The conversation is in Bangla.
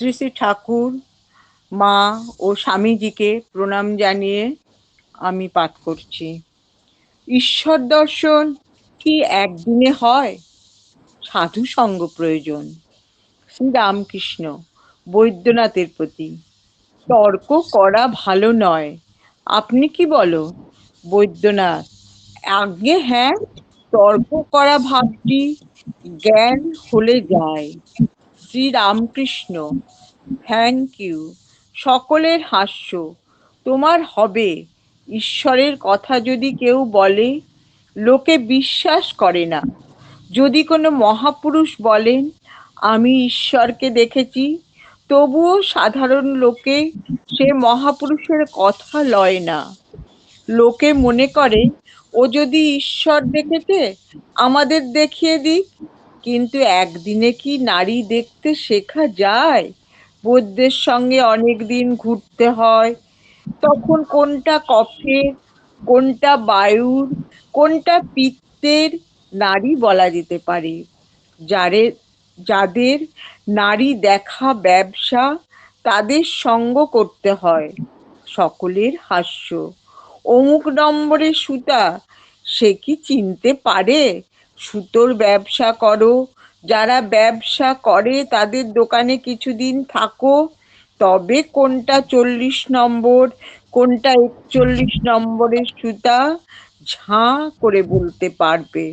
শ্রী শ্রী ঠাকুর, মা ও স্বামীজিকে প্রণাম জানিয়ে আমি পাঠ করছি। ঈশ্বর দর্শন কি একদিনে হয়? সাধু সঙ্গ প্রয়োজন। শ্রী রামকৃষ্ণ বৈদ্যনাথের প্রতি, তর্ক করা ভালো নয়। আপনি কি বলো? বৈদ্যনাথ আগে হ্যাঁ তর্ক করা ভাবটি জ্ঞান হলে যায়। শ্রী রামকৃষ্ণ থ্যাংক ইউ সকলের হাস্য। তোমার হবে। ঈশ্বরের কথা যদি কেউ বলে, লোকে বিশ্বাস করে না। যদি কোনো মহাপুরুষ বলেন, আমি ঈশ্বরকে দেখেছি তবুও সাধারণ লোকে সে মহাপুরুষের কথা লয় না। লোকে মনে করে, ও যদি ঈশ্বর দেখেছে, আমাদের দেখিয়ে দিক কিন্তু একদিনে কি নারী দেখতে শেখা যায়? বৈদ্যের সঙ্গে অনেক দিন ঘুরতে হয়। তখন কোনটা কফের, কোনটা বায়ুর, কোনটা পিত্তের নারী বলা যেতে পারে। যারে, যাদের নারী দেখা ব্যবসা, তাদের সঙ্গ করতে হয়। সকলের হাস্য। অমুক নম্বরের সুতা, সে কি চিনতে পারে? সুতোর ব্যবসা করো। যারা ব্যবসা করে, তাদের দোকানে কিছুদিন থাকো। তবে কোনটা চল্লিশ নম্বর, কোনটা একচল্লিশ নম্বরের সুতা, ঝাঁ করে বলতে পারবে।